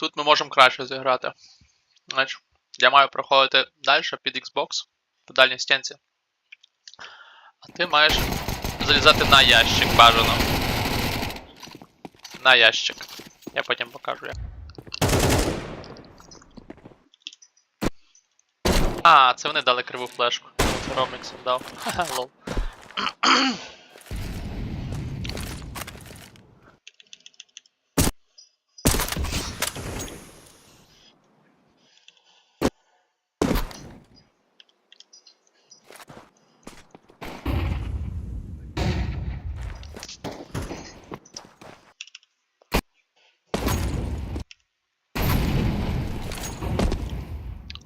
Тут ми можемо краще зіграти. Значить, я маю проходити далі під Xbox по дальній стінці. А ти маєш залізати на ящик бажано. На ящик. Я потім покажу як. А, це вони дали криву флешку. Це дав. Ха-ха, лол.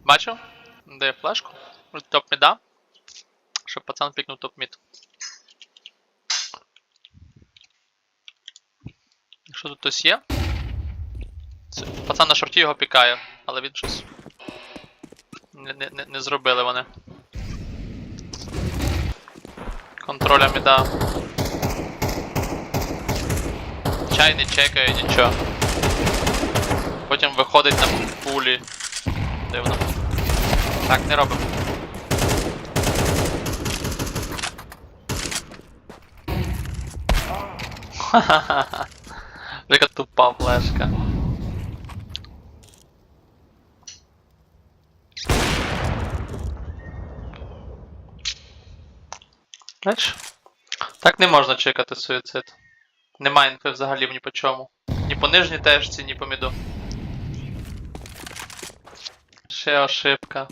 Бачив? Дає флешку. Топ міда. Щоб пацан пікнув топ мід. Якщо тут хтось є. Це, пацан на шорті його пікає, але він щось. Не, не, не, не зробили вони. Контроля міда. Чай не чекає нічого. Потім виходить на пулі. Дивно. Так, не робимо. Ха-ха-ха. Яка тупа флешка. Бачиш? Так не можна чекати суїцид. Немає інфи взагалі ні по чому. Ні по нижній тежці, ні по міду. Ще ошибка.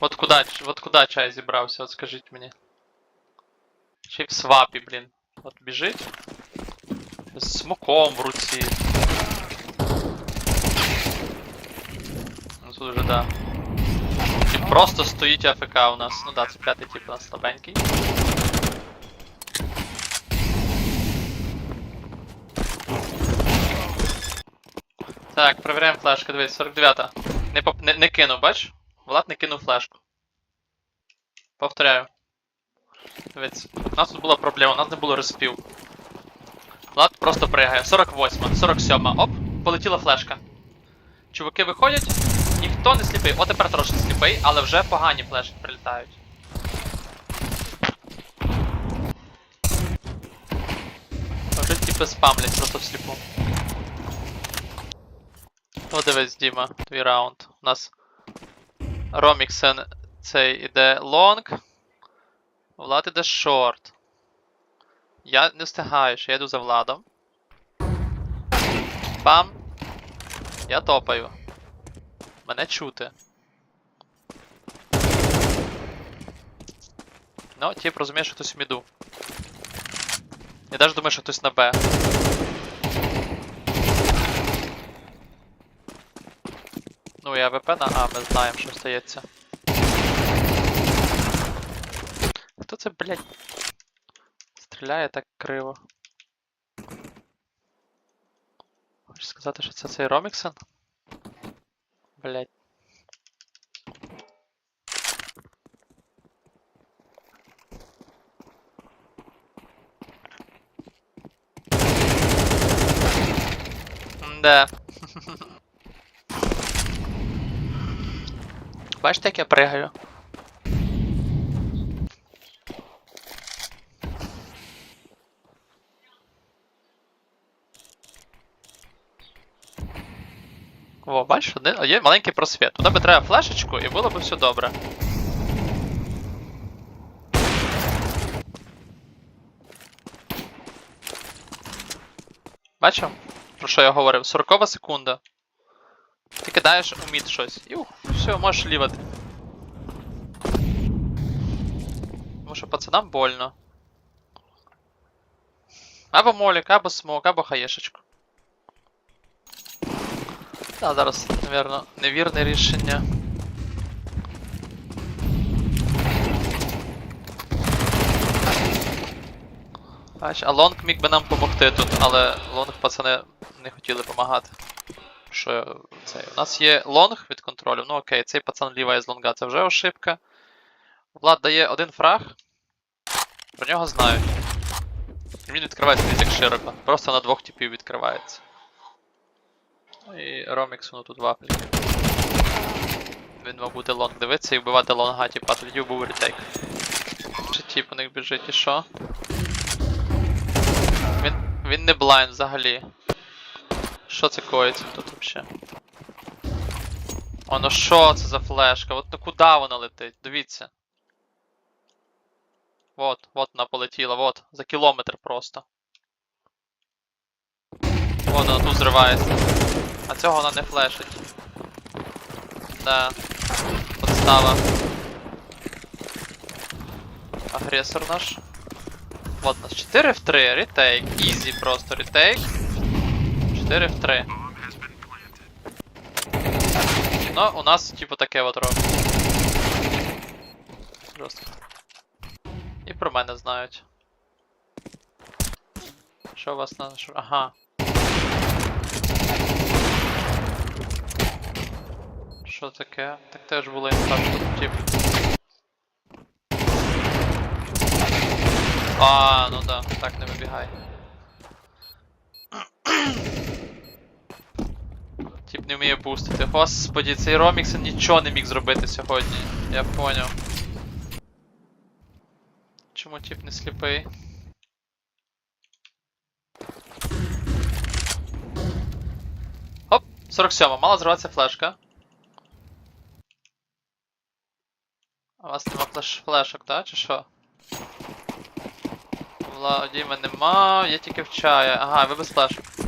От куда, от куда чай зібрався, от скажіть мені. Ще й в свапі, блін. От біжить. З смоком в руці. Ну тут вже да. І просто стоїть АФК у нас. Ну да, це п'ятий тип у нас слабенький. Так, перевіряємо флешку, дивись, 49. Не, не, не кинув, бач? Влад не кинув флешку. Повторяю. Дивись, у нас тут була проблема, у нас не було респів. Влад просто пригає. 48, 47, оп, полетіла флешка. Чуваки виходять, ніхто не сліпий. О, тепер трошки сліпий, але вже погані флешки прилітають. Вже типи спамлять просто всліпу. О, дивись, Діма, твій раунд. У нас Роміксен цей іде лонг. Влад іде шорт. Я не встигаю, що я йду за Владом. Пам. Я топаю. Мене чути. Ну, тип розуміє, що хтось в міду. Я навіть думаю, що хтось на Б. Ну і АВП на А, ми знаємо, що стається. Хто це, блядь? Стріляє так криво. Хочеш сказати, що це цей Роміксен? Блядь. Да. Бачите, як я пригаю? О, бачиш, один, є маленький просвіт. Туди би треба флешечку і було б все добре. Бачив? Про що я говорив? 40 секунда. Ти кидаєш у мід щось. І все, можеш лівати. Тому що пацанам больно. Або молік, або смок, або хаєшечку. Та, зараз, напевно, невірне рішення. Бач, а лонг міг би нам допомогти тут, але лонг пацани не хотіли допомагати. Що цей? У нас є лонг контролю. Ну окей, цей пацан ліває з лонга, це вже ошибка. Влад дає один фраг. Про нього знають. Він відкривається десь як широко. Просто на двох типів відкривається. І Роміксону тут вафельки. Він мав бути лонг дивитися і вбивати лонга, типа тоді був ретейк. Чи тип у них біжить і що? Він. він не блайн взагалі. Що це коїться тут вообще? О, ну що це за флешка? От ну куди вона летить? Дивіться. Вот, вот вона полетіла, вот, за кілометр просто. Вон вона тут зривається. А цього вона не флешить. Да. Подстава. Агресор наш. Вот нас 4 в 3, ретейк. Ізі просто ретейк. 4 в 3. Ну, у нас типу таке от робить. Жорстко. І про мене знають. Що у вас на що? Ага. Що таке? Так теж що тут тип. А, ну да, так не вибігай. Тип не вміє бустити. Господі, цей Роміксон нічого не міг зробити сьогодні. Я поняв. Чому тип не сліпий? Оп, 47, мала зриватися флешка. А у вас нема флеш флешок, да? Чи що? Владіма нема, я тільки в чая. Ага, ви без флешок.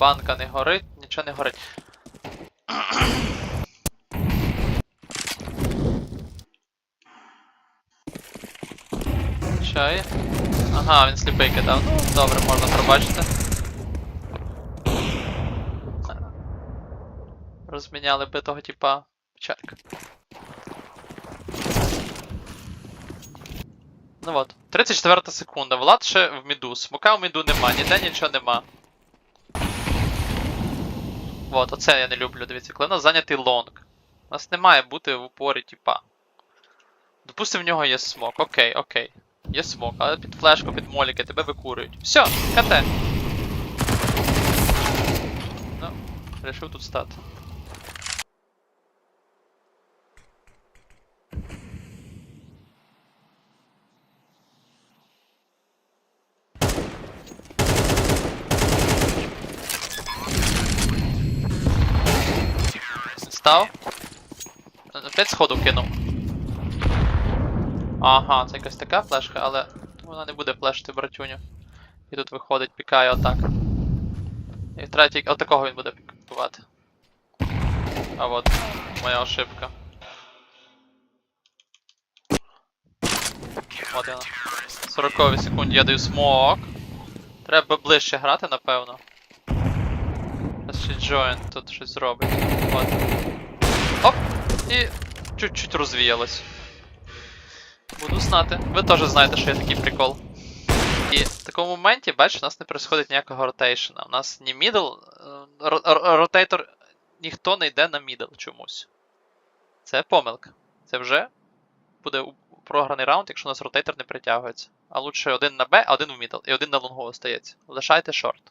Банка не горить, нічого не горить. Чай. Ага, він сліпий кидав. Ну, добре, можна пробачити. Розміняли би того типа чайка. Ну от, 34 секунда. Влад ще в міду. Смока в міду нема, ніде нічого нема. Вот, оце я не люблю, дивіться, коли у нас зайнятий лонг. У нас не має бути в упорі типа. Допустимо, в нього є смок. Окей, окей. Є смок, але під флешку, під моліки тебе викурюють. Все, КТ. Ну, вирішив тут стати. Став. Опять сходу кинув. Ага, це якась така флешка, але вона не буде флешити братюню. І тут виходить, пікає отак. І третій, отакого він буде пікувати. А от, моя ошибка. От вона. 40 секунді я даю смок. Треба ближче грати, напевно. Ще Join тут щось зробить. От. Оп! І чуть-чуть розвіялось. Буду знати. Ви теж знаєте, що є такий прикол. І в такому моменті, бачиш, у нас не відбувається ніякого ротейшена. У нас ні мідл. Ротейтор. Ніхто не йде на мідл чомусь. Це помилка. Це вже буде програний раунд, якщо у нас ротейтор не притягується. А лучше один на Б, а один в мідл, і один на лонгу остається. Лишайте шорт.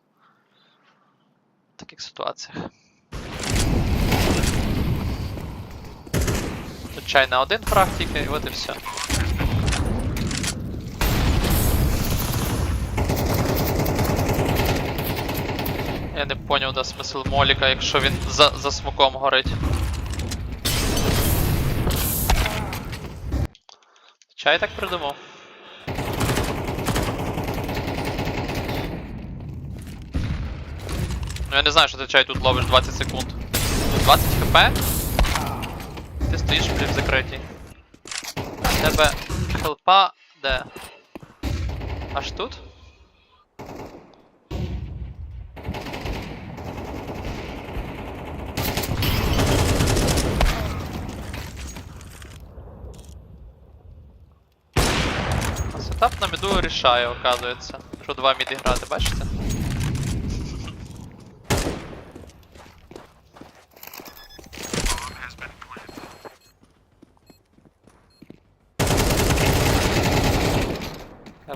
В таких ситуаціях. Чай на один фраг тільки, і от і все. Я не поняв, да смисл моліка, якщо він за, за смоком горить. Чай так придумав. Ну я не знаю, що ти чай тут ловиш 20 секунд. 20 хп? Ти стоїш блін в закритій. У тебе хелпа де? Аж тут? А Сетап на міду рішає, оказується. Що два міди грати, бачите?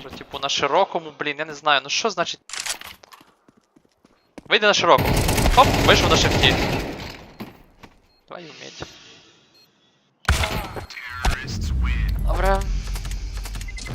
Може, типу, на широкому, блін, я не знаю, ну що значить. Вийди на широкому. Хоп, вийшов на шифті.